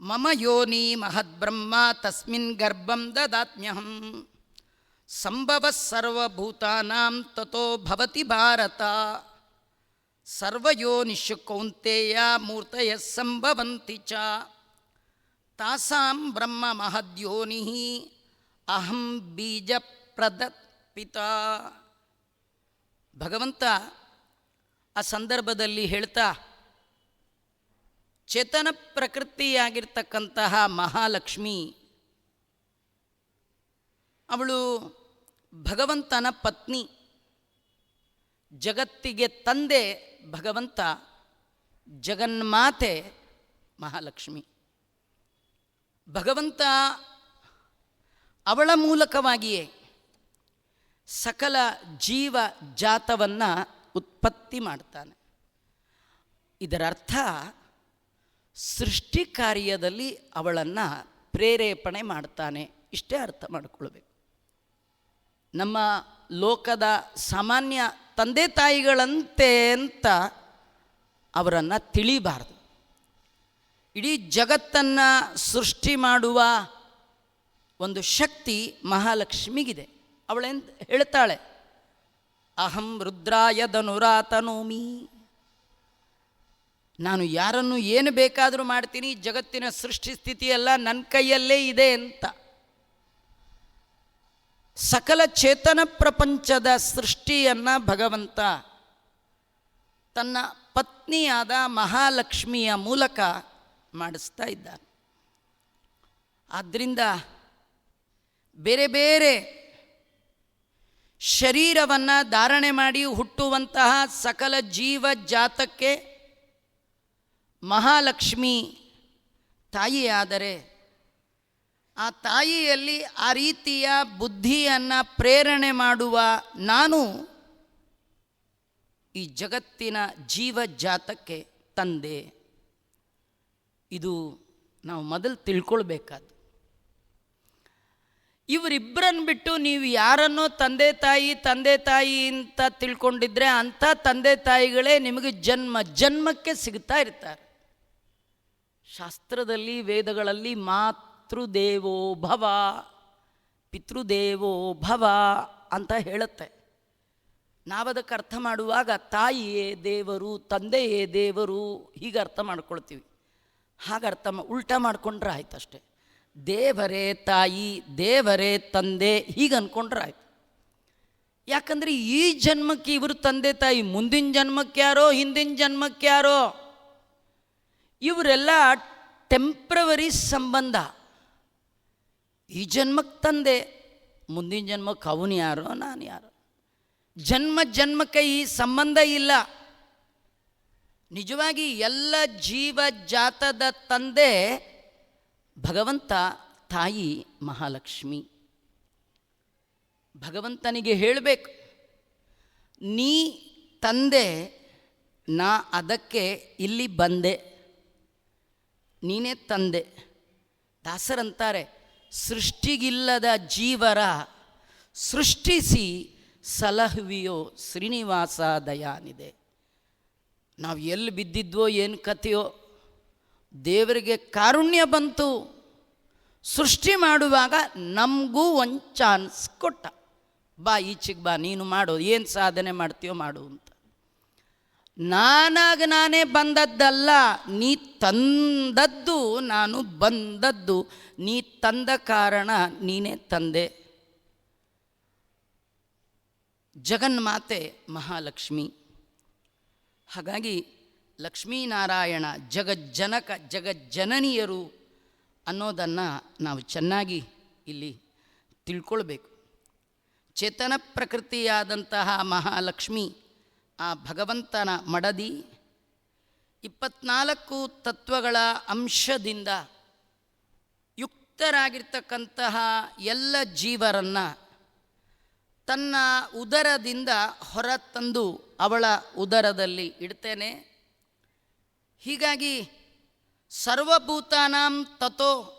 ಮಮ ಯೋನಿ ಮಹದ್ಬ್ರಹ್ಮ ತಸ್ಮಿನ್ ಗರ್ಭಂ ದದಾತ್ಮ್ಯಹಂ ಸಂಭವ ಸರ್ವಭೂತಾನಾಂ ತಥೋ ಭವತಿ ಭಾರತ ಸರ್ವಯೋನಿಷು ಕೌಂತೆಯ ಮೂರ್ತಯ ಸಂಭವಂತಿ ಚ ತಾಸಾಂ ಬ್ರಹ್ಮ ಮಹದ್ಯೋನಿ ಅಹಂ ಬೀಜ ಪ್ರದಪಿತ ಭಗವಂತ ಆ ಸಂದರ್ಭದಲ್ಲಿ ಹೇಳ್ತಾ ಚೇತನ ಪ್ರಕೃತಿಯಾಗಿರ್ತಕ್ಕಂತಹ ಮಹಾಲಕ್ಷ್ಮಿ. ಅವಳು ಭಗವಂತನ ಪತ್ನಿ. ಜಗತ್ತಿಗೆ ತಂದೆ ಭಗವಂತ, ಜಗನ್ಮಾತೆ ಮಹಾಲಕ್ಷ್ಮಿ. ಭಗವಂತ ಅವಳ ಮೂಲಕವಾಗಿಯೇ ಸಕಲ ಜೀವ ಜಾತವನ್ನು ಉತ್ಪತ್ತಿ ಮಾಡ್ತಾನೆ. ಇದರರ್ಥ ಸೃಷ್ಟಿ ಕಾರ್ಯದಲ್ಲಿ ಅವಳನ್ನು ಪ್ರೇರೇಪಣೆ ಮಾಡ್ತಾನೆ. ಇಷ್ಟೇ ಅರ್ಥ ಮಾಡಿಕೊಳ್ಬೇಕು. ನಮ್ಮ ಲೋಕದ ಸಾಮಾನ್ಯ ತಂದೆ ತಾಯಿಗಳಂತೆ ಅಂತ ಅವರನ್ನು ತಿಳಿಬಾರ್ದು. ಇಡೀ ಜಗತ್ತನ್ನು ಸೃಷ್ಟಿ ಮಾಡುವ ಒಂದು ಶಕ್ತಿ ಮಹಾಲಕ್ಷ್ಮಿಗಿದೆ. ಅವಳೆಂದು ಹೇಳ್ತಾಳೆ, ಅಹಂ ರುದ್ರಾಯ ಧನುರಾತನೋಮಿ ನಾನು ಯಾರನ್ನು ಏನು ಬೇಕಾದರೂ ಮಾಡ್ತೀನಿ, ಜಗತ್ತಿನ ಸೃಷ್ಟಿ ಸ್ಥಿತಿಯೆಲ್ಲ ನನ್ನ ಕೈಯಲ್ಲೇ ಇದೆ ಅಂತ. ಸಕಲ ಚೇತನ ಪ್ರಪಂಚದ ಸೃಷ್ಟಿಯನ್ನು ಭಗವಂತ ತನ್ನ ಪತ್ನಿಯಾದ ಮಹಾಲಕ್ಷ್ಮಿಯ ಮೂಲಕ ಮಾಡಿಸ್ತಾ ಇದ್ದಾನೆ. ಆದ್ದರಿಂದ ಬೇರೆ ಬೇರೆ ಶರೀರವನ್ನು ಧಾರಣೆ ಮಾಡಿ ಹುಟ್ಟುವಂತಹ ಸಕಲ ಜೀವ ಜಾತಕ್ಕೆ ಮಹಾಲಕ್ಷ್ಮಿ ತಾಯಿಯಾದರೆ ಆ ತಾಯಿಯಲ್ಲಿ ಆ ರೀತಿಯ ಬುದ್ಧಿಯನ್ನು ಪ್ರೇರಣೆ ಮಾಡುವ ನಾನು ಈ ಜಗತ್ತಿನ ಜೀವ ಜಾತಕ್ಕೆ ತಂದೆ. ಇದು ನಾವು ಮೊದಲು ತಿಳ್ಕೊಳ್ಬೇಕಾದ್ದು. ಇವರಿಬ್ಬರನ್ನು ಬಿಟ್ಟು ನೀವು ಯಾರನ್ನೋ ತಂದೆ ತಾಯಿ ತಂದೆ ತಾಯಿ ಅಂತ ತಿಳ್ಕೊಂಡಿದ್ರೆ ಅಂಥ ತಂದೆ ತಾಯಿಗಳೇ ನಿಮಗೆ ಜನ್ಮ, ಜನ್ಮಕ್ಕೆ ಸಿಗ್ತಾ ಇರ್ತಾರೆ. ಶಾಸ್ತ್ರದಲ್ಲಿ, ವೇದಗಳಲ್ಲಿ ಮಾತೃದೇವೋ ಭವ, ಪಿತೃದೇವೋ ಭವ ಅಂತ ಹೇಳುತ್ತೆ. ನಾವದಕ್ಕೆ ಅರ್ಥ ಮಾಡುವಾಗ ತಾಯಿಯೇ ದೇವರು, ತಂದೆಯೇ ದೇವರು, ಹೀಗೆ ಅರ್ಥ ಮಾಡ್ಕೊಳ್ತೀವಿ. ಹಾಗೆ ಅರ್ಥ ಮಾ, ಉಲ್ಟಾ ಮಾಡ್ಕೊಂಡ್ರೆ ಆಯ್ತು ಅಷ್ಟೆ. ದೇವರೇ ತಾಯಿ, ದೇವರೇ ತಂದೆ, ಹೀಗೆ ಅಂದ್ಕೊಂಡ್ರೆ ಆಯ್ತು. ಯಾಕಂದರೆ ಈ ಜನ್ಮಕ್ಕೆ ಇವರು ತಂದೆ ತಾಯಿ, ಮುಂದಿನ ಜನ್ಮಕ್ಕೆ ಯಾರೋ, ಹಿಂದಿನ ಜನ್ಮಕ್ಕೆ ಯಾರೋ ಇವರೆಲ್ಲ ಟೆಂಪ್ರವರಿ ಸಂಬಂಧ. ಈ ಜನ್ಮಕ್ಕೆ ತಂದೆ, ಮುಂದಿನ ಜನ್ಮಕ್ಕೆ ಅವನು ಯಾರೋ, ನಾನು ಯಾರೋ. ಜನ್ಮ ಜನ್ಮಕ್ಕೆ ಈ ಸಂಬಂಧ ಇಲ್ಲ. ನಿಜವಾಗಿ ಎಲ್ಲ ಜೀವ ಜಾತದ ತಂದೆ ಭಗವಂತ, ತಾಯಿ ಮಹಾಲಕ್ಷ್ಮಿ. ಭಗವಂತನಿಗೆ ಹೇಳಬೇಕು, ನೀ ತಂದೆ, ನಾ ಅದಕ್ಕೆ ಇಲ್ಲಿ ಬಂದೆ. ನೀನೇ ತಂದೆ. ದಾಸರಂತಾರೆ, ಸೃಷ್ಟಿಗಿಲ್ಲದ ಜೀವರ ಸೃಷ್ಟಿಸಿ ಸಲಹುವಿಯೋ ಶ್ರೀನಿವಾಸ ದಯಾನಿದೆ ನಾವು ಎಲ್ಲಿ ಬಿದ್ದಿದ್ವೋ ಏನು ಕಥೆಯೋ, ದೇವರಿಗೆ ಕಾರುಣ್ಯ ಬಂತು. ಸೃಷ್ಟಿ ಮಾಡುವಾಗ ನಮಗೂ ಒಂದು ಚಾನ್ಸ್ ಕೊಟ್ಟ. ಬಾ ಈಚೆಗೆ ಬಾ, ನೀನು ಮಾಡು, ಏನು ಸಾಧನೆ ಮಾಡ್ತೀಯೋ ಮಾಡು ಅಂತ. ನಾನಾಗ ನಾನೇ ಬಂದದ್ದಲ್ಲ, ನೀ ತಂದದ್ದು ನಾನು ಬಂದದ್ದು, ನೀ ತಂದ ಕಾರಣ ನೀನೇ ತಂದೆ. ಜಗನ್ಮಾತೆ ಮಹಾಲಕ್ಷ್ಮಿ. ಹಾಗಾಗಿ ಲಕ್ಷ್ಮೀನಾರಾಯಣ ಜಗಜ್ಜನಕ ಜಗಜ್ಜನನಿಯರು ಅನ್ನೋದನ್ನು ನಾವು ಚೆನ್ನಾಗಿ ಇಲ್ಲಿ ತಿಳ್ಕೊಳ್ಬೇಕು. ಚೇತನ ಪ್ರಕೃತಿಯಾದಂತಹ ಮಹಾಲಕ್ಷ್ಮಿ ಆ ಭಗವಂತನ ಮಡದಿ ಇಪ್ಪತ್ನಾಲ್ಕು ತತ್ವಗಳ ಅಂಶದಿಂದ ಯುಕ್ತರಾಗಿರ್ತಕ್ಕಂತಹ ಎಲ್ಲ ಜೀವರನ್ನು ತನ್ನ ಉದರದಿಂದ ಹೊರತಂದು ಅವಳ ಉದರದಲ್ಲಿ ಇಡ್ತೇನೆ. ಹೀಗಾಗಿ ಸರ್ವಭೂತಾನಾಂ ತಥೋ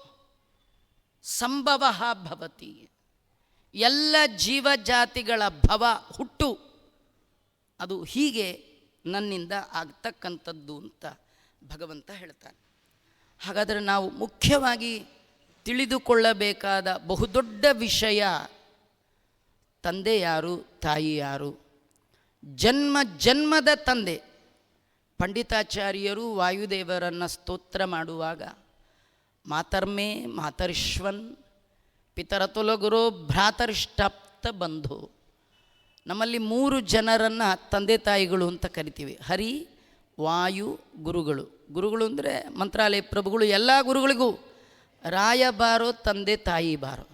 ಸಂಭವ ಭವತಿ. ಎಲ್ಲ ಜೀವಜಾತಿಗಳ ಭವ ಹುಟ್ಟು. ಅದು ಹೀಗೆ ನನ್ನಿಂದ ಆಗ್ತಕ್ಕಂಥದ್ದು ಅಂತ ಭಗವಂತ ಹೇಳ್ತಾನೆ. ಹಾಗಾದರೆ ನಾವು ಮುಖ್ಯವಾಗಿ ತಿಳಿದುಕೊಳ್ಳಬೇಕಾದ ಬಹುದೊಡ್ಡ ವಿಷಯ, ತಂದೆ ಯಾರು, ತಾಯಿ ಯಾರು? ಜನ್ಮ ಜನ್ಮದ ತಂದೆ. ಪಂಡಿತಾಚಾರ್ಯರು ವಾಯುದೇವರನ್ನು ಸ್ತೋತ್ರ ಮಾಡುವಾಗ, ಮಾತರ್ಮೇ ಮಾತರಿಶ್ವನ್ ಪಿತರತುಲಗುರೋ ಭ್ರಾತರಿಷ್ಟಾಪ್ತ ಬಂಧು. ನಮ್ಮಲ್ಲಿ ಮೂರು ಜನರನ್ನು ತಂದೆ ತಾಯಿಗಳು ಅಂತ ಕರಿತೀವಿ. ಹರಿ, ವಾಯು, ಗುರುಗಳು. ಗುರುಗಳು ಅಂದರೆ ಮಂತ್ರಾಲಯ ಪ್ರಭುಗಳು ಎಲ್ಲ ಗುರುಗಳಿಗೂ. ರಾಯಬಾರೋ ತಂದೆ ತಾಯಿ ಬಾರೋ.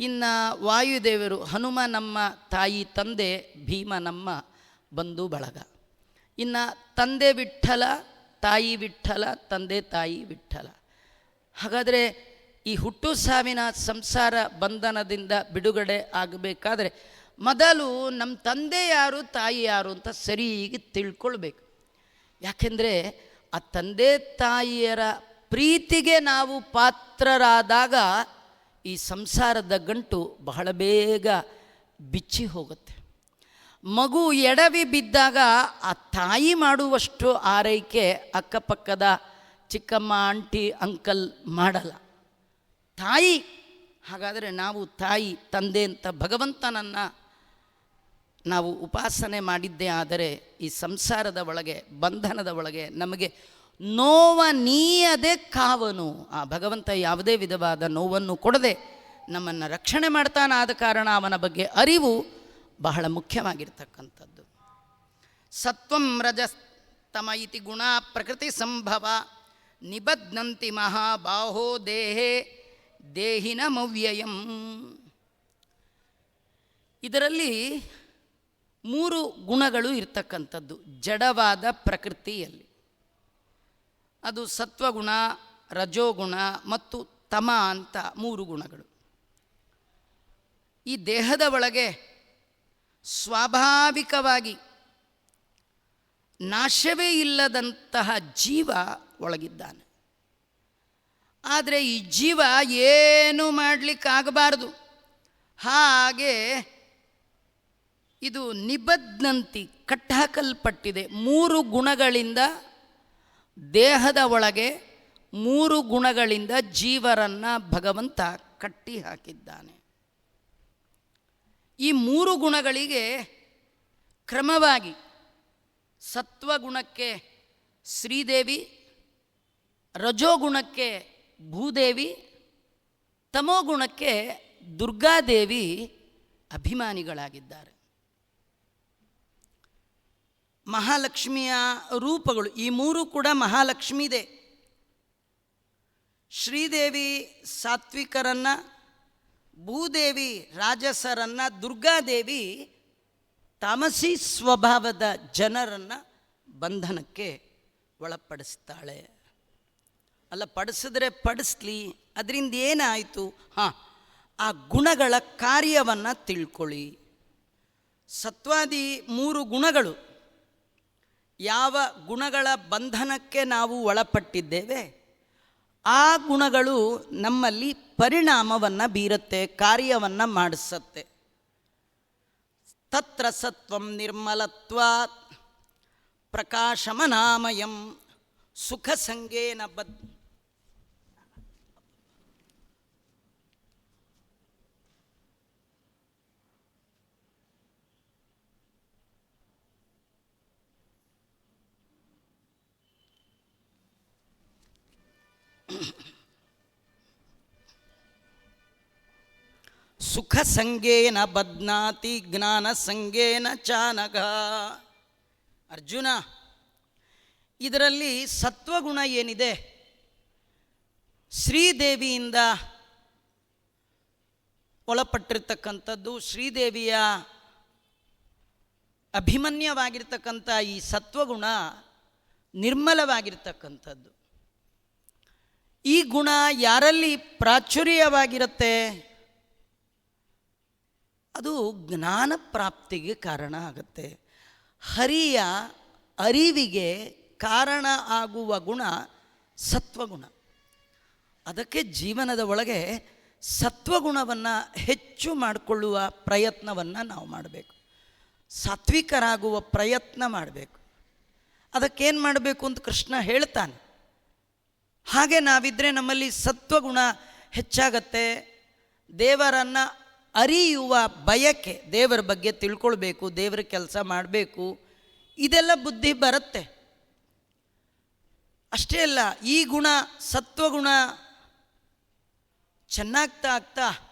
ಇನ್ನು ವಾಯುದೇವರು ಹನುಮ ನಮ್ಮ ತಾಯಿ ತಂದೆ, ಭೀಮ ನಮ್ಮ ಬಂಧು ಬಳಗ. ಇನ್ನು ತಂದೆ ವಿಠಲ, ತಾಯಿ ವಿಠಲ, ತಂದೆ ತಾಯಿ ವಿಠಲ. ಹಾಗಾದರೆ ಈ ಹುಟ್ಟು ಸಾವಿನ ಸಂಸಾರ ಬಂಧನದಿಂದ ಬಿಡುಗಡೆ ಆಗಬೇಕಾದ್ರೆ ಮೊದಲು ನಮ್ಮ ತಂದೆ ಯಾರು, ತಾಯಿ ಯಾರು ಅಂತ ಸರಿಯಾಗಿ ತಿಳ್ಕೊಳ್ಬೇಕು. ಯಾಕೆಂದರೆ ಆ ತಂದೆ, ತಾಯಿಯರ ಪ್ರೀತಿಗೆ ನಾವು ಪಾತ್ರರಾದಾಗ ಈ ಸಂಸಾರದ ಗಂಟು ಬಹಳ ಬೇಗ ಬಿಚ್ಚಿ ಹೋಗುತ್ತೆ. ಮಗು ಎಡವಿ ಬಿದ್ದಾಗ ಆ ತಾಯಿ ಮಾಡುವಷ್ಟು ಆರೈಕೆ ಅಕ್ಕಪಕ್ಕದ ಚಿಕ್ಕಮ್ಮ, ಆಂಟಿ, ಅಂಕಲ್ ಮಾಡಲ್ಲ. ತಾಯಿ, ಹಾಗಾದರೆ ನಾವು ತಾಯಿ, ತಂದೆ ಅಂತ ಭಗವಂತನನ್ನು ನಾವು ಉಪಾಸನೆ ಮಾಡಿದ್ದೇ ಆದರೆ ಈ ಸಂಸಾರದ ಒಳಗೆ, ಬಂಧನದ ಒಳಗೆ ನಮಗೆ ನೋವ ನೀಯದೆ ಕಾವನು. ಆ ಭಗವಂತ ಯಾವುದೇ ವಿಧವಾದ ನೋವನ್ನು ಕೊಡದೆ ನಮ್ಮನ್ನು ರಕ್ಷಣೆ ಮಾಡ್ತಾನಾದ ಕಾರಣ ಅವನ ಬಗ್ಗೆ ಅರಿವು ಬಹಳ ಮುಖ್ಯವಾಗಿರ್ತಕ್ಕಂಥದ್ದು. ಸತ್ವಂ ರಜಸ್ತಮ ಇತಿ ಗುಣ ಪ್ರಕೃತಿ ಸಂಭವ ನಿಬದ್ನಂತಿ ಮಹಾಬಾಹೋ ದೇಹೇ ದೇಹಿನ ಮವ್ಯಯಂ ಇದರಲ್ಲಿ ಮೂರು ಗುಣಗಳು ಇರ್ತಕ್ಕಂಥದ್ದು, ಜಡವಾದ ಪ್ರಕೃತಿಯಲ್ಲಿ. ಅದು ಸತ್ವಗುಣ, ರಜೋಗುಣ ಮತ್ತು ತಮ ಅಂತ ಮೂರು ಗುಣಗಳು. ಈ ದೇಹದ ಒಳಗೆ ಸ್ವಾಭಾವಿಕವಾಗಿ ನಾಶವೇ ಇಲ್ಲದಂತಹ ಜೀವ ಒಳಗಿದ್ದಾನೆ. ಆದರೆ ಈ ಜೀವ ಏನು ಮಾಡಲಿಕ್ಕಾಗಬಾರ್ದು? ಹಾಗೆ ಇದು ನಿಬದ್ನಂತಿ ಕಟ್ಟಾಕಲ್ಪಟ್ಟಿದೆ ಮೂರು ಗುಣಗಳಿಂದ ದೇಹದ ಒಳಗೆ ಮೂರು ಗುಣಗಳಿಂದ ಜೀವರನ್ನು ಭಗವಂತ ಕಟ್ಟಿ ಹಾಕಿದ್ದಾನೆ ಈ ಮೂರು ಗುಣಗಳಿಗೆ ಕ್ರಮವಾಗಿ ಸತ್ವಗುಣಕ್ಕೆ ಶ್ರೀದೇವಿ, ರಜೋಗುಣಕ್ಕೆ ಭೂದೇವಿ, ತಮೋಗುಣಕ್ಕೆ ದುರ್ಗಾದೇವಿ ಅಭಿಮಾನಿಗಳಾಗಿದ್ದಾರೆ. ಮಹಾಲಕ್ಷ್ಮಿಯ ರೂಪಗಳು, ಈ ಮೂರು ಕೂಡ ಮಹಾಲಕ್ಷ್ಮಿದೆ. ಶ್ರೀದೇವಿ ಸಾತ್ವಿಕರನ್ನ, ಭೂದೇವಿ ರಾಜಸರನ್ನ, ದುರ್ಗಾದೇವಿ ತಾಮಸಿ ಸ್ವಭಾವದ ಜನರನ್ನು ಬಂಧನಕ್ಕೆ ಒಳಪಡಿಸ್ತಾಳೆ. ಅಲ್ಲ, ಪಡಿಸಿದ್ರೆ ಪಡಿಸ್ಲಿ, ಅದರಿಂದ ಏನಾಯಿತು? ಹಾಂ, ಆ ಗುಣಗಳ ಕಾರ್ಯವನ್ನು ತಿಳ್ಕೊಳ್ಳಿ. ಸತ್ವಾದಿ ಮೂರು ಗುಣಗಳು. ಯಾವ ಗುಣಗಳ ಬಂಧನಕ್ಕೆ ನಾವು ಒಳಪಟ್ಟಿದ್ದೇವೆ, ಆ ಗುಣಗಳು ನಮ್ಮಲ್ಲಿ ಪರಿಣಾಮವನ್ನು ಬೀರುತ್ತೆ, ಕಾರ್ಯವನ್ನು ಮಾಡಿಸತ್ತೆ. ತತ್ರ ಸತ್ವಂ ನಿರ್ಮಲತ್ವಾತ್ ಪ್ರಕಾಶಮನಾಮಯಂ ಸುಖ ಸಂಗೇನ ಬದ್ ಸುಖ ಸಂಗೇನ ಬದ್ನಾತಿ ಜ್ಞಾನ ಸಂಗೇನ ಚಾನಗ. ಅರ್ಜುನ, ಇದರಲ್ಲಿ ಸತ್ವಗುಣ ಏನಿದೆ? ಶ್ರೀದೇವಿಯಿಂದ ಒಳಪಟ್ಟಿರ್ತಕ್ಕಂಥದ್ದು ಶ್ರೀದೇವಿಯ ಅಭಿಮನ್ಯವಾಗಿರ್ತಕ್ಕಂಥ ಈ ಸತ್ವಗುಣ ನಿರ್ಮಲವಾಗಿರ್ತಕ್ಕಂಥದ್ದು. ಈ ಗುಣ ಯಾರಲ್ಲಿ ಪ್ರಾಚುರ್ಯವಾಗಿರುತ್ತೆ? ಅದು ಜ್ಞಾನ ಪ್ರಾಪ್ತಿಗೆ ಕಾರಣ ಆಗುತ್ತೆ. ಹರಿಯ ಅರಿವಿಗೆ ಕಾರಣ ಆಗುವ ಗುಣ ಸತ್ವಗುಣ. ಅದಕ್ಕೆ ಜೀವನದ ಒಳಗೆ ಸತ್ವಗುಣವನ್ನು ಹೆಚ್ಚು ಮಾಡಿಕೊಳ್ಳುವ ಪ್ರಯತ್ನವನ್ನು ನಾವು ಮಾಡಬೇಕು. ಸಾತ್ವಿಕರಾಗುವ ಪ್ರಯತ್ನ ಮಾಡಬೇಕು. ಅದಕ್ಕೇನು ಮಾಡಬೇಕು ಅಂತ ಕೃಷ್ಣ ಹೇಳ್ತಾನೆ. ಹಾಗೆ ನಾವಿದ್ದರೆ ನಮ್ಮಲ್ಲಿ ಸತ್ವಗುಣ ಹೆಚ್ಚಾಗತ್ತೆ. ದೇವರನ್ನು ಅರಿಯುವ ಬಯಕೆ ದೇವರ ಬಗ್ಗೆ ತಿಳ್ಕೊಳ್ಬೇಕು, ದೇವರ ಕೆಲಸ ಮಾಡಬೇಕು, ಇದೆಲ್ಲ ಬುದ್ಧಿ ಬರುತ್ತೆ. ಅಷ್ಟೇ ಅಲ್ಲ, ಈ ಗುಣ ಸತ್ವಗುಣ ಚೆನ್ನಾಗ್ತಾ ಆಗ್ತಾ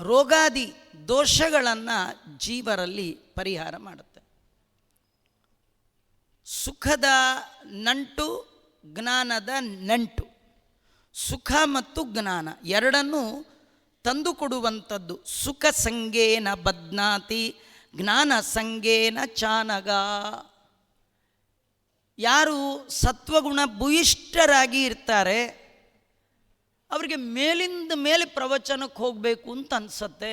ರೋಗಾದಿ ದೋಷಗಳನ್ನು ಜೀವರಲ್ಲಿ ಪರಿಹಾರ ಮಾಡುತ್ತೆ. ಸುಖದ ನಂಟು, ಜ್ಞಾನದ ನಂಟು. ಸುಖ ಮತ್ತು ಜ್ಞಾನ ಎರಡನ್ನೂ ತಂದುಕೊಡುವಂಥದ್ದು. ಸುಖ ಸಂಗೇನ ಬದ್ನಾತಿ, ಜ್ಞಾನ ಸಂಗೇನ ಚಾನಗ. ಯಾರು ಸತ್ವಗುಣ ಭೂಯಿಷ್ಠರಾಗಿ ಇರ್ತಾರೆ, ಅವರಿಗೆ ಮೇಲಿಂದ ಮೇಲೆ ಪ್ರವಚನಕ್ಕೆ ಹೋಗಬೇಕು ಅಂತ ಅನಿಸತ್ತೆ.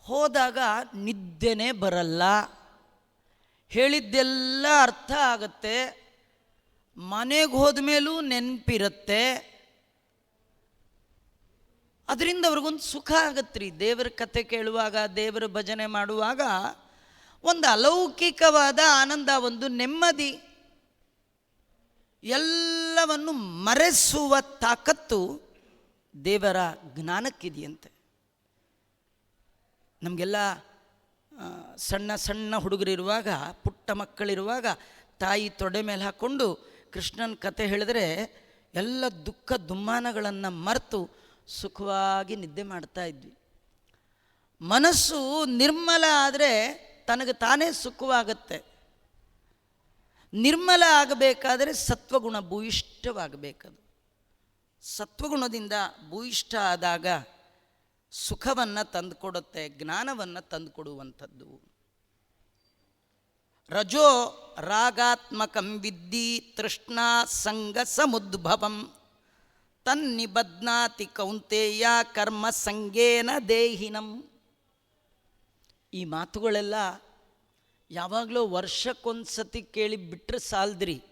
ಹೋದಾಗ ನಿದ್ದೆನೇ ಬರಲ್ಲ. ಹೇಳಿದ್ದೆಲ್ಲ ಅರ್ಥ ಆಗತ್ತೆ. ಮನೆಗೆ ಹೋದ ಮೇಲೂ ನೆನಪಿರುತ್ತೆ. ಅದರಿಂದ ಅವ್ರಿಗೊಂದು ಸುಖ ಆಗತ್ರಿ ದೇವರ ಕತೆ ಕೇಳುವಾಗ, ದೇವರ ಭಜನೆ ಮಾಡುವಾಗ ಒಂದು ಅಲೌಕಿಕವಾದ ಆನಂದ, ಒಂದು ನೆಮ್ಮದಿ ಎಲ್ಲವನ್ನು ಮರೆಸುವ ತಾಕತ್ತು ದೇವರ ಜ್ಞಾನಕ್ಕಿದೆಯಂತೆ. ನಮಗೆಲ್ಲ ಸಣ್ಣ ಸಣ್ಣ ಹುಡುಗರಿರುವಾಗ, ಪುಟ್ಟ ಮಕ್ಕಳಿರುವಾಗ ತಾಯಿ ತೊಡೆ ಮೇಲೆ ಹಾಕ್ಕೊಂಡು ಕೃಷ್ಣನ ಕತೆ ಹೇಳಿದ್ರೆ ಎಲ್ಲ ದುಃಖ ದುಮ್ಮಾನಗಳನ್ನು ಮರೆತು ಸುಖವಾಗಿ ನಿದ್ದೆ ಮಾಡ್ತಾ ಇದ್ವಿ. ಮನಸ್ಸು ನಿರ್ಮಲ ಆದರೆ ತನಗೆ ತಾನೇ ಸುಖವಾಗುತ್ತೆ. ನಿರ್ಮಲ ಆಗಬೇಕಾದರೆ ಸತ್ವಗುಣ ಭೂಯಿಷ್ಠವಾಗಬೇಕದು. ಸತ್ವಗುಣದಿಂದ ಭೂಯಿಷ್ಠ ಆದಾಗ ಸುಖವನ್ನು ತಂದುಕೊಡುತ್ತೆ, ಜ್ಞಾನವನ್ನು ತಂದುಕೊಡುವಂಥದ್ದು. ರಜೋ ರಾಗಾತ್ಮಕಂ ವಿದ್ದಿ ತೃಷ್ಣಾ ಸಂಗ ಸಮುದ್ಭವಂ. ತನ್ನಿಬದ್ನಾತಿ ಕೌಂತೆಯ ಕರ್ಮ ಸಂಗೇನ ದೇಹಿನಂ. ಈ ಮಾತುಗಳೆಲ್ಲ ಯಾವಾಗಲೂ ವರ್ಷಕ್ಕೊಂದ್ಸತಿ ಕೇಳಿ ಬಿಟ್ಟರೆ ಸಾಲದ್ರಿ.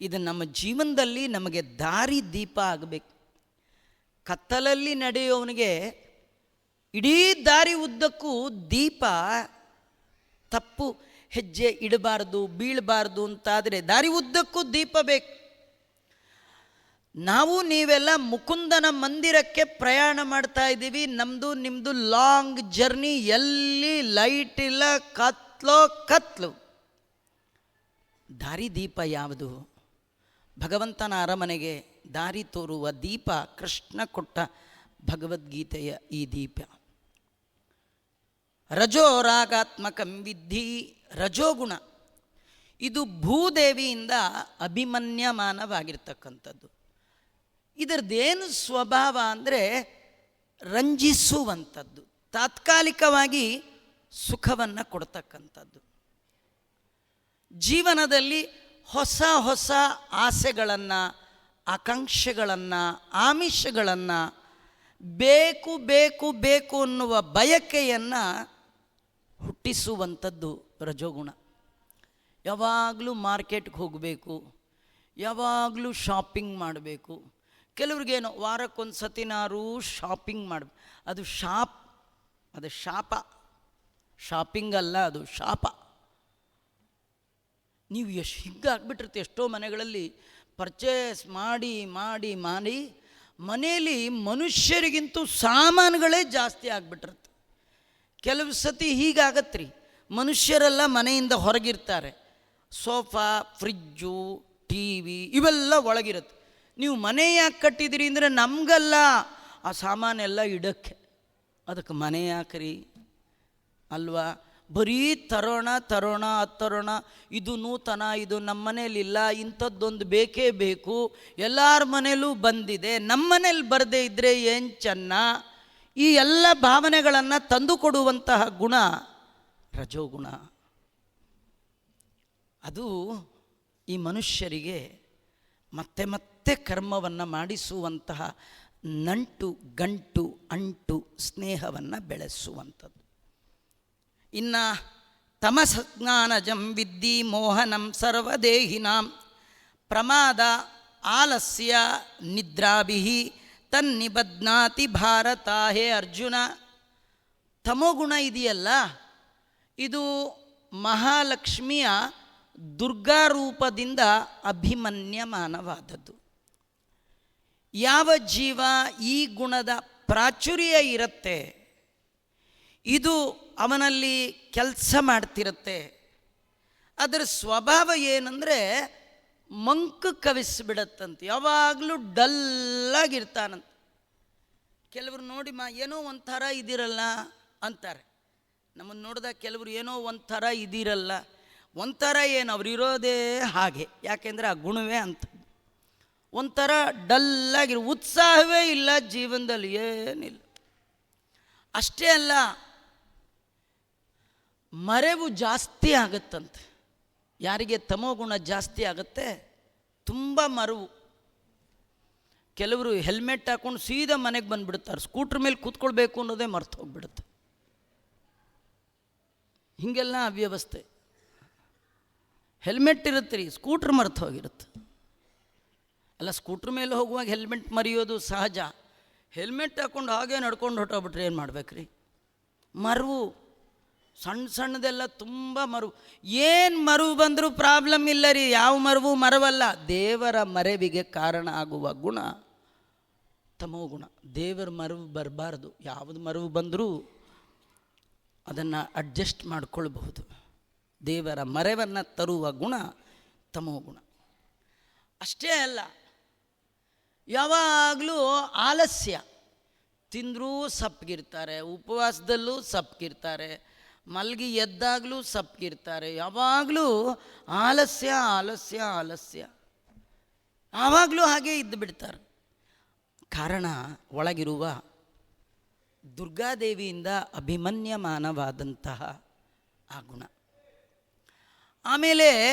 ಇದು ನಮ್ಮ ಜೀವನದಲ್ಲಿ ನಮಗೆ ದಾರಿ ದೀಪ ಆಗಬೇಕು. ಕತ್ತಲಲ್ಲಿ ನಡೆಯೋವನಿಗೆ ಇಡೀ ದಾರಿ ಉದ್ದಕ್ಕೂ ದೀಪ ತಪ್ಪು, ಹೆಜ್ಜೆ ಇಡಬಾರ್ದು, ಬೀಳಬಾರ್ದು ಅಂತಾದರೆ ದಾರಿ ಉದ್ದಕ್ಕೂ ದೀಪ ಬೇಕು. ನಾವು ನೀವೆಲ್ಲ ಮುಕುಂದನ ಮಂದಿರಕ್ಕೆ ಪ್ರಯಾಣ ಮಾಡ್ತಾ ಇದ್ದೀವಿ. ನಮ್ಮದು ನಿಮ್ಮದು ಲಾಂಗ್ ಜರ್ನಿ ಎಲ್ಲಿ ಲೈಟ್ ಇಲ್ಲ, ಕತ್ಲೋ ಕತ್ಲು. ದಾರಿ ದೀಪ ಯಾವುದು? ಭಗವಂತನ ಅರಮನೆಗೆ ದಾರಿ ತೋರುವ ದೀಪ, ಕೃಷ್ಣ ಕೊಟ್ಟ ಭಗವದ್ಗೀತೆಯ ಈ ದೀಪ. ರಜೋ ರಾಗಾತ್ಮಕಂ ವಿದ್ಧಿ, ರಜೋಗುಣ. ಇದು ಭೂದೇವಿಯಿಂದ ಅಭಿಮನ್ಯಮಾನವಾಗಿರ್ತಕ್ಕಂಥದ್ದು. ಇದರದ್ದೇನು ಸ್ವಭಾವ ಅಂದರೆ ರಂಜಿಸುವಂಥದ್ದು, ತಾತ್ಕಾಲಿಕವಾಗಿ ಸುಖವನ್ನು ಕೊಡ್ತಕ್ಕಂಥದ್ದು. ಜೀವನದಲ್ಲಿ ಹೊಸ ಹೊಸ ಆಸೆಗಳನ್ನು, ಆಕಾಂಕ್ಷೆಗಳನ್ನು, ಆಮಿಷಗಳನ್ನು, ಬೇಕು ಬೇಕು ಬೇಕು ಅನ್ನುವ ಬಯಕೆಯನ್ನು ಹುಟ್ಟಿಸುವಂಥದ್ದು ರಜೋಗುಣ. ಯಾವಾಗಲೂ ಮಾರ್ಕೆಟ್ಗೆ ಹೋಗಬೇಕು, ಯಾವಾಗಲೂ ಶಾಪಿಂಗ್ ಮಾಡಬೇಕು ಕೆಲವ್ರಿಗೇನು ವಾರಕ್ಕೊಂದು ಸತಿನಾರು ಶಾಪಿಂಗ್ ಮಾಡ, ಅದು ಶಾಪ್, ಅದು ಶಾಪ. ಶಾಪಿಂಗ್ ಅಲ್ಲ, ಅದು ಶಾಪ. ನೀವು ಎಷ್ಟು ಹಿಗ್ಗಾಗ್ಬಿಟ್ಟಿರ್ತೀವಿ ಎಷ್ಟೋ ಮನೆಗಳಲ್ಲಿ ಪರ್ಚೇಸ್ ಮಾಡಿ ಮಾಡಿ ಮಾಡಿ, ಮನೆಯಲ್ಲಿ ಮನುಷ್ಯರಿಗಿಂತೂ ಸಾಮಾನುಗಳೇ ಜಾಸ್ತಿ ಆಗ್ಬಿಟ್ಟಿರುತ್ತೆ ಕೆಲವು ಸತಿ ಹೀಗಾಗತ್ರಿ, ಮನುಷ್ಯರೆಲ್ಲ ಮನೆಯಿಂದ ಹೊರಗಿರ್ತಾರೆ. ಸೋಫಾ, ಫ್ರಿಜ್ಜು, ಟಿ ವಿ, ಇವೆಲ್ಲ ಒಳಗಿರುತ್ತೆ. ನೀವು ಮನೆ ಯಾಕೆ ಕಟ್ಟಿದಿರಿ ಅಂದರೆ ನಮಗಲ್ಲ. ಆ ಸಾಮಾನೆಲ್ಲ ಇಡಕ್ಕೆ. ಅದಕ್ಕೆ ಮನೆ ಯಾಕ್ರಿ ಅಲ್ವಾ? ಬರೀ ತರೋಣ ತರೋಣ ತರೋಣ ಇದು ನೂತನ, ಇದು ನಮ್ಮ ಮನೇಲಿಲ್ಲ ಇಂಥದ್ದೊಂದು ಬೇಕೇ ಬೇಕು. ಎಲ್ಲರ ಮನೇಲೂ ಬಂದಿದೆ. ನಮ್ಮ ಮನೇಲಿ ಬರದೇ ಇದ್ದರೆ ಏನು ಚೆನ್ನ? ಈ ಎಲ್ಲ ಭಾವನೆಗಳನ್ನು ತಂದುಕೊಡುವಂತಹ ಗುಣ ರಜೋಗುಣ. ಅದು ಈ ಮನುಷ್ಯರಿಗೆ ಮತ್ತೆ ಮತ್ತೆ ಕರ್ಮವನ್ನು ಮಾಡಿಸುವಂತಹ ನಂಟು, ಗಂಟು, ಅಂಟು ಸ್ನೇಹವನ್ನು ಬೆಳೆಸುವಂಥದ್ದು. ಇನ್ನು ತಮಸಜ್ಞಾನಜಂ ವಿದ್ಯಿ ಮೋಹನಂ ಸರ್ವದೇಹಿನಾಂ ಪ್ರಮಾದ ಆಲಸ್ಯ ನಿದ್ರಾಭಿ ತನ್ನಿಬದ್ನಾತಿ ಭಾರತ ಹೇ ಅರ್ಜುನ. ತಮೋಗುಣ ಇದೆಯಲ್ಲ, ಇದು ಮಹಾಲಕ್ಷ್ಮಿಯ ದುರ್ಗಾರೂಪದಿಂದ ಅಭಿಮನ್ಯಮಾನವಾದದ್ದು. ಯಾವ ಜೀವ ಈ ಗುಣದ ಪ್ರಾಚುರ್ಯ ಇರುತ್ತೆ, ಇದು ಅವನಲ್ಲಿ ಕೆಲಸ ಮಾಡ್ತಿರುತ್ತೆ. ಅದರ ಸ್ವಭಾವ ಏನಂದರೆ ಮಂಕು ಕವಿಸ್ಬಿಡತ್ತಂತೆ, ಯಾವಾಗಲೂ ಡಲ್ಲಾಗಿರ್ತಾನಂತೆ. ಕೆಲವರು ನೋಡಿ, ಮಾ, ಏನೋ ಒಂಥರ ಇದಿರಲ್ಲ ಅಂತಾರೆ. ನಮ್ಮನ್ನು ನೋಡಿದಾಗ ಕೆಲವರು ಏನೋ ಒಂಥರ ಇದಿರಲ್ಲ, ಒಂಥರ ಏನು ಅವ್ರು ಇರೋದೇ ಹಾಗೆ, ಯಾಕೆಂದರೆ ಆ ಗುಣವೇ ಅಂತ. ಒಂಥರ ಡಲ್ಲಾಗಿರೋ ಉತ್ಸಾಹವೇ ಇಲ್ಲ ಜೀವನದಲ್ಲಿ, ಏನಿಲ್ಲ. ಅಷ್ಟೇ ಅಲ್ಲ, ಮರೆವು ಜಾಸ್ತಿ ಆಗುತ್ತಂತೆ. ಯಾರಿಗೆ ತಮೋಗುಣ ಜಾಸ್ತಿ ಆಗುತ್ತೆ, ತುಂಬ ಮರವು. ಕೆಲವರು ಹೆಲ್ಮೆಟ್ ಹಾಕೊಂಡು ಸೀದಾ ಮನೆಗೆ ಬಂದುಬಿಡ್ತಾರೆ. ಸ್ಕೂಟ್ರ್ ಮೇಲೆ ಕೂತ್ಕೊಳ್ಬೇಕು ಅನ್ನೋದೇ ಮರ್ತು ಹೋಗ್ಬಿಡುತ್ತೆ. ಹೀಗೆಲ್ಲ ಅವ್ಯವಸ್ಥೆ. ಹೆಲ್ಮೆಟ್ ಇರುತ್ತೆ ರೀ ಸ್ಕೂಟ್ರ್ ಮರ್ತು ಹೋಗಿರುತ್ತೆ. ಅಲ್ಲ, ಸ್ಕೂಟ್ರ್ ಮೇಲೆ ಹೋಗುವಾಗ ಹೆಲ್ಮೆಟ್ ಮರೆಯೋದು ಸಹಜ. ಹೆಲ್ಮೆಟ್ ಹಾಕ್ಕೊಂಡು ಹಾಗೆ ನಡ್ಕೊಂಡು ಹೊಟ್ಟೋಗ್ಬಿಟ್ರೆ ಏನು ಮಾಡ್ಬೇಕ್ರಿ? ಮರುವು. ಸಣ್ಣ ಸಣ್ಣದೆಲ್ಲ ತುಂಬ ಮರು. ಏನು ಮರು ಬಂದರೂ ಪ್ರಾಬ್ಲಮ್ ಇಲ್ಲ ರೀ. ಯಾವ ಮರವು? ಮರವಲ್ಲ. ದೇವರ ಮರೆವಿಗೆ ಕಾರಣ ಆಗುವ ಗುಣ, ತಮೋ ಗುಣ. ದೇವರ ಮರವು ಬರಬಾರ್ದು. ಯಾವುದು ಮರವು ಬಂದರೂ ಅದನ್ನು ಅಡ್ಜಸ್ಟ್ ಮಾಡಿಕೊಳ್ಬಹುದು. ದೇವರ ಮರವನ್ನು ತರುವ ಗುಣ, ತಮೋ ಗುಣ. ಅಷ್ಟೇ ಅಲ್ಲ. ಯಾವಾಗಲೂ ಆಲಸ್ಯ. ತಿಂದರೂ ಸಪ್ಪಗಿರ್ತಾರೆ ಉಪವಾಸದಲ್ಲೂ ಸಪ್ಪಗಿರ್ತಾರೆ ಮಲಗಿ ಎದ್ದಾಗಲೂ ಸಪ್ಪಗಿರ್ತಾರೆ ಯಾವಾಗಲೂ ಆಲಸ್ಯ ಆಲಸ್ಯ ಆಲಸ್ಯ. ಆವಾಗಲೂ ಹಾಗೆ ಇದ್ದು ಬಿಡ್ತಾರೆ. ಕಾರಣ ಒಳಗಿರುವ ದುರ್ಗಾದೇವಿಯಿಂದ ಅಭಿಮನ್ಯಮಾನವಾದಂತಹ ಆ ಗುಣ. ಆಮೇಲೆ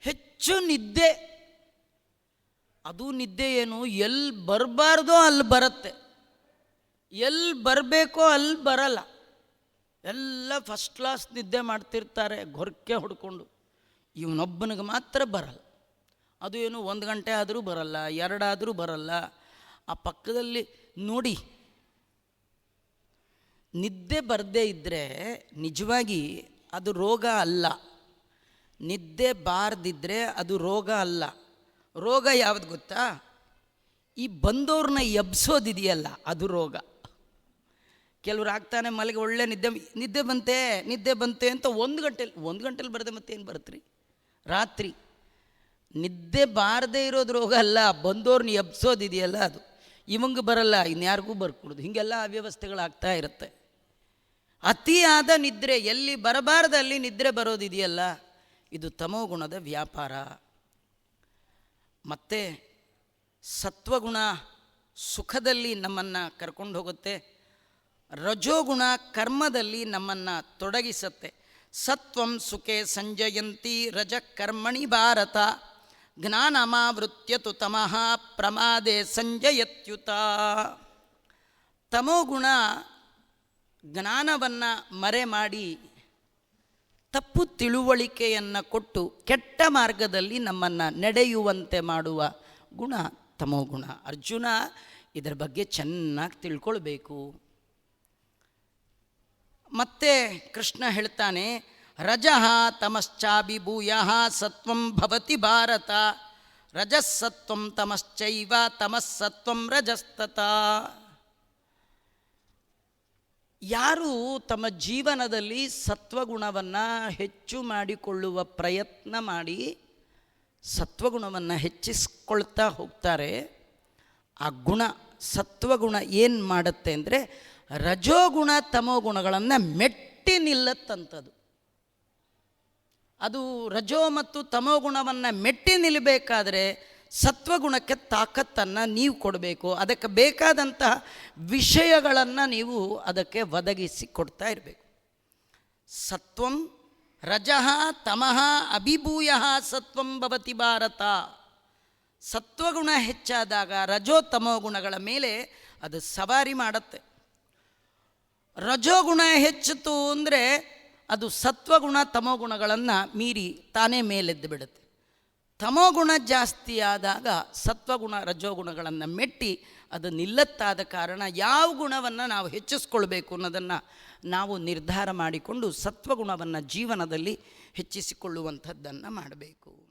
ಹೆಚ್ಚು ನಿದ್ದೆ ಅದು ನಿದ್ದೆ ಏನು? ಎಲ್ಲಿ ಬರಬಾರ್ದೋ ಅಲ್ಲಿ ಬರುತ್ತೆ. ಎಲ್ಲಿ ಬರಬೇಕೋ ಅಲ್ಲಿ ಬರಲ್ಲ. ಎಲ್ಲ ಫಸ್ಟ್ ಕ್ಲಾಸ್ ನಿದ್ದೆ ಮಾಡ್ತಿರ್ತಾರೆ ಗೊರಕೆ ಹೊಡ್ಕೊಂಡು. ಇವನೊಬ್ಬನಿಗೆ ಮಾತ್ರ ಬರಲ್ಲ. ಅದು ಏನು, ಒಂದು ಗಂಟೆ ಆದರೂ ಬರಲ್ಲ, ಎರಡಾದರೂ ಬರಲ್ಲ. ಆ ಪಕ್ಕದಲ್ಲಿ ನೋಡಿ, ನಿದ್ದೆ ಬರದೇ ಇದ್ದರೆ ನಿಜವಾಗಿ ಅದು ರೋಗ ಅಲ್ಲ. ನಿದ್ದೆ ಬಾರದಿದ್ದರೆ ಅದು ರೋಗ ಅಲ್ಲ. ರೋಗ ಯಾವುದು ಗೊತ್ತಾ? ಈ ಬಂದವ್ರನ್ನ ಎಬ್ಸೋದಿದೆಯಲ್ಲ, ಅದು ರೋಗ. ಕೆಲವ್ರು ಆಗ್ತಾನೆ ಮಲಗಿ ಒಳ್ಳೆ ನಿದ್ದೆ ನಿದ್ದೆ ಬಂತೆ ನಿದ್ದೆ ಬಂತೆ ಅಂತ ಒಂದು ಗಂಟೆಲಿ ಒಂದು ಗಂಟೆಲಿ ಬರದೆ ಮತ್ತೇನು ಬರುತ್ತೆ ರಾತ್ರಿ. ನಿದ್ದೆ ಬಾರದೇ ಇರೋದು ರೋಗ ಅಲ್ಲ ಬಂದವ್ರನ್ನ ಎಬ್ಸೋದಿದೆಯಲ್ಲ ಅದು. ಇವಂಗೆ ಬರಲ್ಲ ಇನ್ಯಾರಿಗೂ ಬರ್ಕೊಡೋದು. ಹೀಗೆಲ್ಲ ಅವ್ಯವಸ್ಥೆಗಳಾಗ್ತಾ ಇರುತ್ತೆ. ಅತಿಯಾದ ನಿದ್ರೆ, ಎಲ್ಲಿ ಬರಬಾರದಲ್ಲಿ ನಿದ್ರೆ ಬರೋದಿದೆಯಲ್ಲ, ಇದು ತಮೋಗುಣದ ವ್ಯಾಪಾರ. ಮತ್ತು ಸತ್ವಗುಣ ಸುಖದಲ್ಲಿ ನಮ್ಮನ್ನು ಕರ್ಕೊಂಡು ಹೋಗುತ್ತೆ. ರಜೋಗುಣ ಕರ್ಮದಲ್ಲಿ ನಮ್ಮನ್ನು ತೊಡಗಿಸುತ್ತೆ. ಸತ್ವಂ ಸುಖೆ ಸಂಜಯಂತಿ ರಜ ಕರ್ಮಣಿ ಭಾರತ. ಜ್ಞಾನಮಾವೃತ್ಯತು ತಮಃ ಪ್ರಮಾದೆ ಸಂಜಯತ್ಯುತ. ತಮೋಗುಣ ಜ್ಞಾನವನ್ನು ಮರೆ ಮಾಡಿ ತಪ್ಪು ತಿಳುವಳಿಕೆಯನ್ನು ಕೊಟ್ಟು ಕೆಟ್ಟ ಮಾರ್ಗದಲ್ಲಿ ನಮ್ಮನ್ನು ನಡೆಯುವಂತೆ ಮಾಡುವ ಗುಣ ತಮೋಗುಣ ಅರ್ಜುನ ಇದರ ಬಗ್ಗೆ ಚೆನ್ನಾಗಿ ತಿಳ್ಕೊಳ್ಬೇಕು. ಮತ್ತೆ ಕೃಷ್ಣ ಹೇಳ್ತಾನೆ, ರಜಃ ತಮಶ್ಚಾಭಿಭೂಯ ಸತ್ವಂ ಭವತಿ ಭಾರತ ರಜಸ್ಸತ್ವಂ ತಮಶ್ಚೈವ ತಮಸ್ಸತ್ವಂ ರಜಸ್ತತ. ಯಾರು ತಮ್ಮ ಜೀವನದಲ್ಲಿ ಸತ್ವಗುಣವನ್ನು ಹೆಚ್ಚು ಮಾಡಿಕೊಳ್ಳುವ ಪ್ರಯತ್ನ ಮಾಡಿ ಸತ್ವಗುಣವನ್ನು ಹೆಚ್ಚಿಸ್ಕೊಳ್ತಾ ಹೋಗ್ತಾರೆ, ಆ ಗುಣ, ಸತ್ವಗುಣ ಏನು ಮಾಡುತ್ತೆ ಅಂದರೆ ರಜೋಗುಣ ತಮೋಗುಣಗಳನ್ನು ಮೆಟ್ಟಿ ನಿಲ್ಲತ್ತಂಥದ್ದು ಅದು ರಜೋ ಮತ್ತು ತಮೋಗುಣವನ್ನು ಮೆಟ್ಟಿ ನಿಲ್ಲಬೇಕಾದ್ರೆ ಸತ್ವಗುಣಕ್ಕೆ ತಾಕತ್ತನ್ನು ನೀವು ಕೊಡಬೇಕು. ಅದಕ್ಕೆ ಬೇಕಾದಂತಹ ವಿಷಯಗಳನ್ನು ನೀವು ಅದಕ್ಕೆ ಒದಗಿಸಿ ಕೊಡ್ತಾ ಇರಬೇಕು. ಸತ್ವಂ ರಜಃ ತಮಃ ಅಭಿಭೂಯ ಸತ್ವಂ ಭವತಿ ಭಾರತ. ಸತ್ವಗುಣ ಹೆಚ್ಚಾದಾಗ ರಜೋ ತಮೋ ಗುಣಗಳ ಮೇಲೆ ಅದು ಸವಾರಿ ಮಾಡುತ್ತೆ. ರಜೋಗುಣ ಹೆಚ್ಚಿತು ಅಂದರೆ ಅದು ಸತ್ವಗುಣ ತಮೋಗುಣಗಳನ್ನು ಮೀರಿ ತಾನೇ ಮೇಲೆದ್ದು ಬಿಡುತ್ತೆ. ತಮೋಗುಣ ಜಾಸ್ತಿಯಾದಾಗ ಸತ್ವಗುಣ, ರಜೋಗುಣಗಳನ್ನು ಮೆಟ್ಟಿ ಅದು ನಿಲ್ಲತ್ತಾದ ಕಾರಣ ಯಾವ ಗುಣವನ್ನು ನಾವು ಹೆಚ್ಚಿಸ್ಕೊಳ್ಬೇಕು ಅನ್ನೋದನ್ನು ನಾವು ನಿರ್ಧಾರ ಮಾಡಿಕೊಂಡು ಸತ್ವಗುಣವನ್ನು ಜೀವನದಲ್ಲಿ ಹೆಚ್ಚಿಸಿಕೊಳ್ಳುವಂಥದ್ದನ್ನು ಮಾಡಬೇಕು.